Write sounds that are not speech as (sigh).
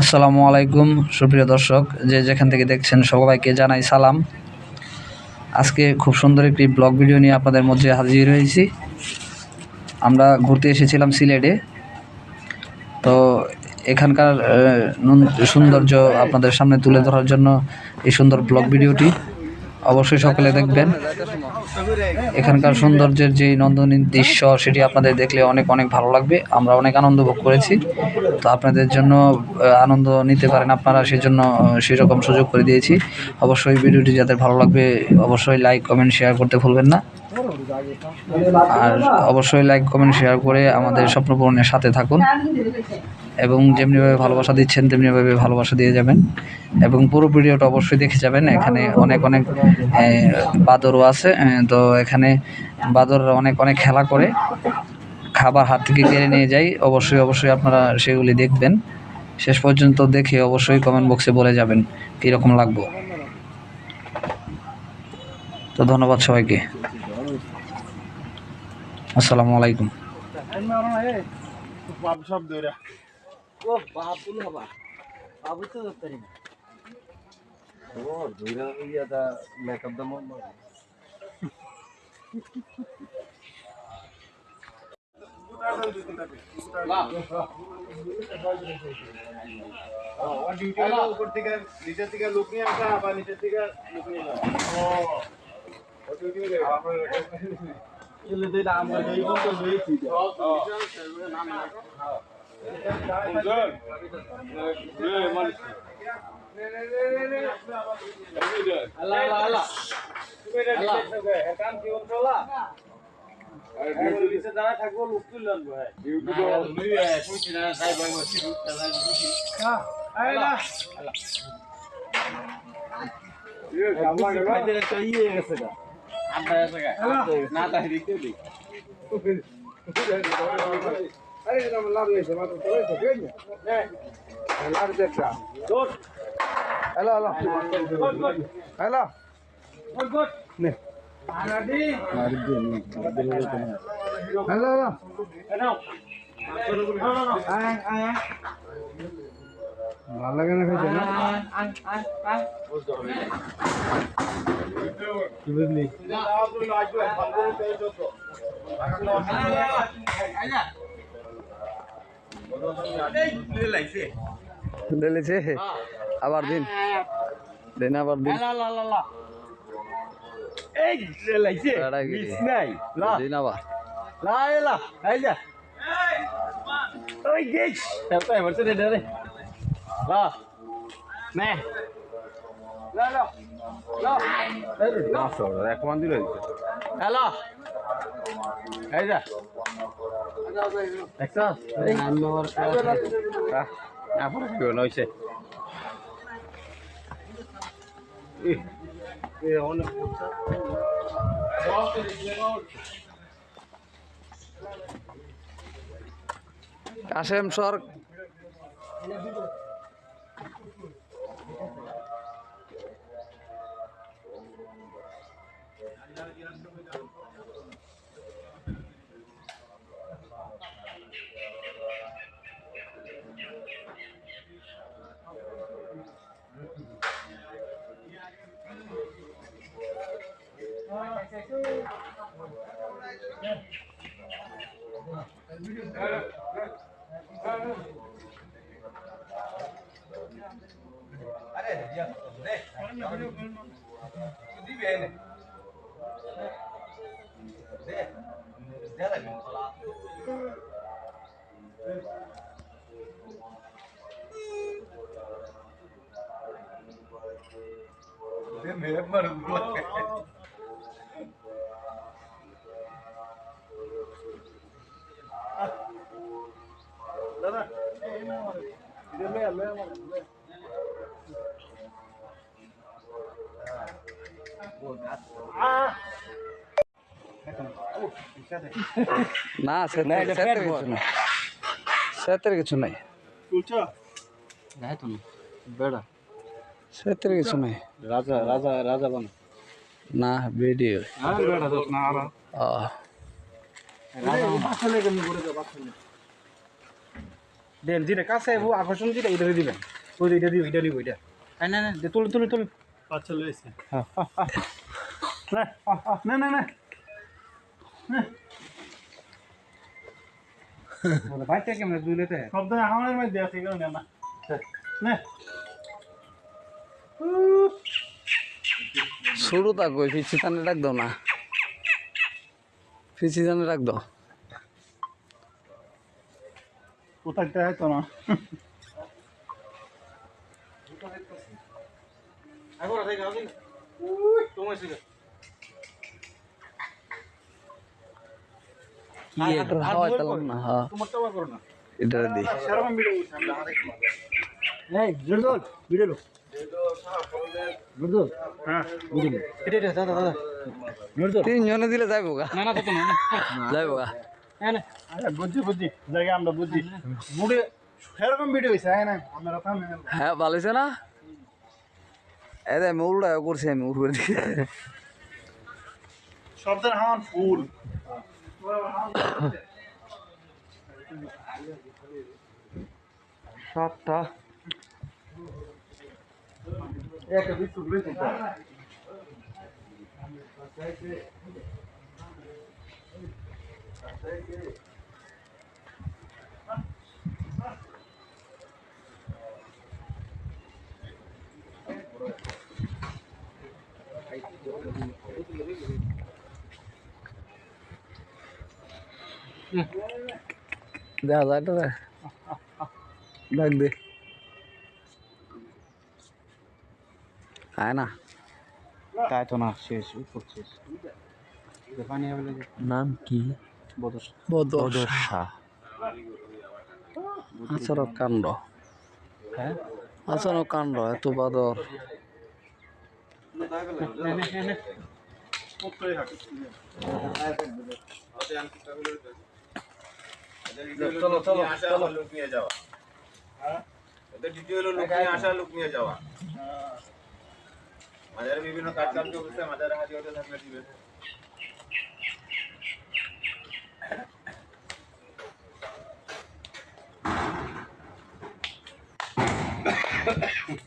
আসসালামু আলাইকুম, সুপ্রিয় দর্শক, যে যেখান থেকে দেখছেন সবাইকে জানাই সালাম। আজকে খুব সুন্দর একটি ব্লগ ভিডিও নিয়ে আপনাদের মধ্যে হাজির হয়েছি। আমরা ঘুরতে এসেছিলাম সিলেটে। তো এখানকার সৌন্দর্য আপনাদের সামনে তুলে ধরার জন্য এই সুন্দর ব্লগ ভিডিওটি অবশ্যই সকলে দেখবেন। এখানকার সৌন্দর্যের যে নন্দনী দৃশ্য, সেটি আপনাদের দেখলে অনেক অনেক ভালো লাগবে। আমরা অনেক আনন্দ ভোগ করেছি। তো আপনাদের জন্য আনন্দ নিতে পারেন আপনারা, সেজন্য সেরকম সুযোগ করে দিয়েছি। অবশ্যই ভিডিওটি যাদের ভালো লাগবে, অবশ্যই লাইক কমেন্ট শেয়ার করতে ভুলবেন না। আর অবশ্যই লাইক কমেন্ট শেয়ার করে আমাদের স্বপ্ন পূরণের সাথে থাকুন। এবং যেমনিভাবে ভালোবাসা দিচ্ছেন তেমনিভাবে ভালোবাসা দিয়ে যাবেন। এবং পুরো ভিডিওটা অবশ্যই দেখে যাবেন। এখানে অনেক অনেক বাদরও আছে। তো এখানে বাদররা অনেক অনেক খেলা করে। খাবার হাত থেকে কেড়ে নিয়ে যাই। অবশ্যই অবশ্যই আপনারা সেগুলি দেখবেন। শেষ পর্যন্ত দেখে অবশ্যই কমেন্ট বক্সে বলে যাবেন কীরকম লাগবো। তো ধন্যবাদ সবাইকে। আসসালামু আলাইকুম বাপ সব দৌড়া ও বাবুল হবা বাবু তো পারি না ও দৌড়া ইয়াটা মেকআপ দাম নিচের থেকে লোক নিয়ে আসা আবার নিচের থেকে লোক নিয়ে আসা ও ডিউটি এলে দিন আমরা এই বলতে লইছি আল্লাহ আল্লাহ আল্লাহ কাম কি করলা নিচে দাঁড়া থাকব লোক তুলে আনব হ্যাঁ না তাই দেখতে দিই আরে এটা লাভ নেই মাত্র চলে তো কেন হ্যাঁ। লাভ দেখা দোস hello hello. Hello. Good good নে। আরাদি হ্যালো হ্যালো। হ্যালো। আয় আয়। ভালো লাগে না খাইতে না কি বুঝলি দিলেছে আবার দিন দিন আবার দিন এই লাইছে এড়াগিরি। মিস নাই লা দিন আবার লা লা এই যা ওই গেছ তাতে বলছে রে রে লা নে লা লা লা না সর এক মান দিল হ্যালো এই যা কি এ অনেক কাশেম সর Allez, viens, Zé, Zé da gente lá. Zé mesmo, mano. Dada, ಇದೆಲ್ಲ ಎಲ್ಲ ಮಾಡಿದ್ವಿ ಆ নাই সেতের কিছু নাই। তুলছো? যাই তো বেড়া। সেতের কিছু নাই। রাজা রাজা রাজা বান। না ভিডিও। আর বেড়া দোস না আর। আহ রাজা বাসলে কেন করে দাও বাসলে দেন যেটা কাছে আইবো আকর্ষণ যেটা এটা দিবেন। ওই এটা দিও এটা দিও এটা হ্যাঁ না না দে, তুলুন তুলুন তুলুন। আচ্ছা লইছে হ্যাঁ হ্যাঁ, হ্যাঁ। না হ্যাঁ, হ্যাঁ, না না। না বাইরটা কেমন দুই লেতে শব্দ আমার মধ্যে আছে কেন না না। শুরু তা কই ফিচি টানে রাখ দাও না। ফিচি টানে রাখ দাও। হয়তো না? আগোরা আসি কি এটা হাওয়া না হ্যাঁ। তোমার তো করো এটা দি। এই ভিডিও তিনজনে দিলে যাইবো গা। না না তো গা। না। বুঝছি বুঝছি। জায়গা আমরা বুঝছি। বুড়ে সেরকম ভিডিও হয়েছে হ্যাঁ না। আমরা হ্যাঁ ভালো হয়েছে না? এই আমি উল্টা করছি আমি উড়বে দিকে শব্দের হাওয়ান ফুল। সাতটা একটা বিস্কুট লইছি দেখা যায় তো ডাক দে। আয় না। তাই তো না শেষ উপর শেষ। নাম কি? বদশা। আচরক কাণ্ড। হ্যাঁ? আচরক কাণ্ড এত বাদর। চলো চলো চলো। লোক নিয়ে যাওয়া। ওদের দ্বিতীয় হলো লোক নিয়ে আসা লোক নিয়ে যাওয়া মাজারে বিভিন্ন কাজকাম চলছে মাজারে হাজির হতে থাকলে দিবে। (coughs) (coughs) আল্লাহ